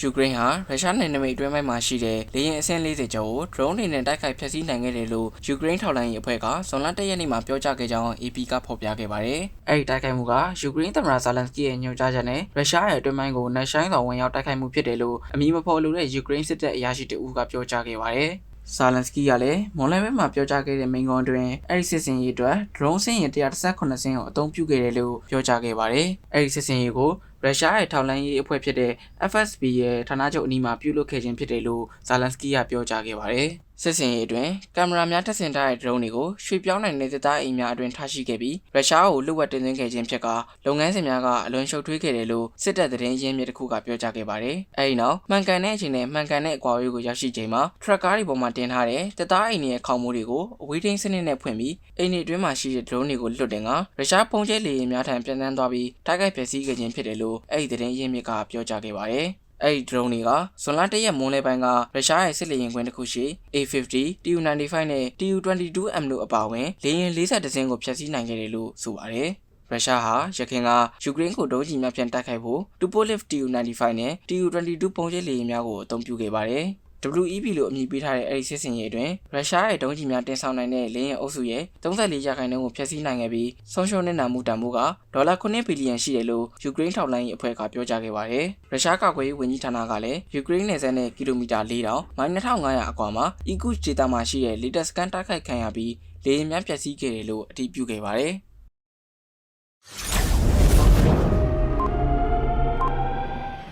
ယူကရိန်းဟာရုရှားနယ်နိမိတ်အတွင်းပိုင်းမှာရှိတဲ့လေယာဉ်အဆင့်40ကျော်ကို drone တွေနဲ့တိုက်ခိုက်ဖျက်ဆီးနိုင်ခဲ့တယ်လို့ယူကရိန်းထောက်လှမ်းရေးအဖွဲ့ကဇွန်လ1ရက်နေ့မှာပြောကြားခဲ့ကြောင်း AP ကဖော်ပြခဲ့ပါတယ်။အဲဒီတိုက်ခိုက်မှုကယူကရိန်းသမ္မတဇာလန်စကီရဲ့ညွှန်ကြားချက်နဲ့ရုရှားရဲ့အတွင်းပိုင်းကိုနှက်ဆိုင်စွာဝင်ရောက်တိုက်ခိုက်မှုဖြစ်တယ်လို့အမည်မဖော်လိုတဲ့ယူကရိန်းစစ်တပ်အရာရှိတဦးကပြောကြားခဲ့ပါတယ်။ဇာလန်စကီကလည်းမွန်လယ်ဘဲမှာပြောကြားခဲ့တဲ့မိန့်ခွန်းအတွင်းအဲဒီစစ်စင်ရေးအတွက် drone စင်ရင်138စင်းကိုအသုံးပြုခဲ့တယ်လို့ပြောကြားခဲ့ပါတယ်။အဲဒီစစ်စင်ရေးကို ရုရှားရဲ့ထောက်လှမ်းရေးအဖွဲ့ဖြစ်တဲ့ FSB ရဲ့ဌာနချုပ်အနီးမှာပြုလုပ်ခဲ့ခြင်းဖြစ်တယ်လို့ဇာလန်စကီကပြောကြားခဲ့ပါတယ်။စစ်စင်ရေးအတွင်းကင်မရာများတပ်ဆင်ထားတဲ့ drone တွေကိုရွှေ့ပြောင်းနိုင်တဲ့သားအိမ်များအတွင်းထားရှိခဲ့ပြီးရုရှားကိုလွတ်ဝက်တင်သွင်းခဲ့ခြင်းဖြစ်ကလုပ်ငန်းစဉ်များကအလွန်ရှုပ်ထွေးခဲ့တယ်လို့စစ်တပ်သတင်းရင်းမြစ်တစ်ခုကပြောကြားခဲ့ပါတယ်။အဲဒီနောက်မှန်ကန်တဲ့အချိန်နဲ့မှန်ကန်တဲ့အကွာအဝေးကိုရောက်ရှိချိန်မှာထရက်ကားတွေပေါ်မှာတင်ထားတဲ့တပ်သားအိမ်တွေရဲ့ခေါင်းမိုးတွေကိုအဝေးထိန်းစနစ်နဲ့ဖွင့်ပြီးအိမ်တွေအတွင်းမှာရှိတဲ့ drone တွေကိုလွတ်တင်ကရုရှားပုံကျဲလေယာဉ်များထံပြန်တန်းသွားပြီးတိုက်ခိုက်ဖျက်ဆီးခဲ့ခြင်းဖြစ်တယ်လို့အဲဒီသတင်းရင်းမြစ်ကပြောကြားခဲ့ပါတယ်။ အဲ့ဒီ drone တွေကဇွန်လ၁ရက်မွန်းလယ်ပိုင်းကရုရှားရဲ့စစ်လေယာဉ်ကွင်းတစ်ခုရှိ A50, Tu-95 နဲ့ Tu-22M တို့အပါအဝင်လေယာဉ်40စင်းကိုဖျက်ဆီးနိုင်ခဲ့တယ်လို့ဆိုပါတယ်။ရုရှားဟာရခိုင်ကယူကရိန်းကိုဒုံးကျည်များဖြန့်တိုက်ခိုက်ဖို့ Tupolev Tu-95 နဲ့ Tu-22 ပုံကျဲလေယာဉ်များကိုအသုံးပြုခဲ့ပါတယ်။ WEB လို့အမည်ပေးထားတဲ့အဲဒီစစ်စင်ရေးအတွင်းရုရှားရဲ့ဒုံးကျည်များတင်ဆောင်နိုင်တဲ့လင်းရဲ့အုပ်စုရဲ့34ရာခိုင်နှုန်းကိုဖျက်ဆီးနိုင်ခဲ့ပြီးဆုံးရှုံးနေတာမှုတန်ဖိုးကဒေါ်လာ9ဘီလီယံရှိတယ်လို့ယူကရိန်းထောက်လှမ်းရေးအဖွဲ့ကပြောကြားခဲ့ပါတယ်။ရုရှားကာကွယ်ရေးဝန်ကြီးဌာနကလည်းယူကရိန်းနယ်စပ်နဲ့ကီလိုမီတာ4000မိုင်2500အကွာမှာအီကူချဒေတာမှာရှိတဲ့လီတက်စကန်တိုက်ခိုက်ခံရပြီးလေယာဉ်များပျက်စီးခဲ့တယ်လို့အတည်ပြုခဲ့ပါတယ်။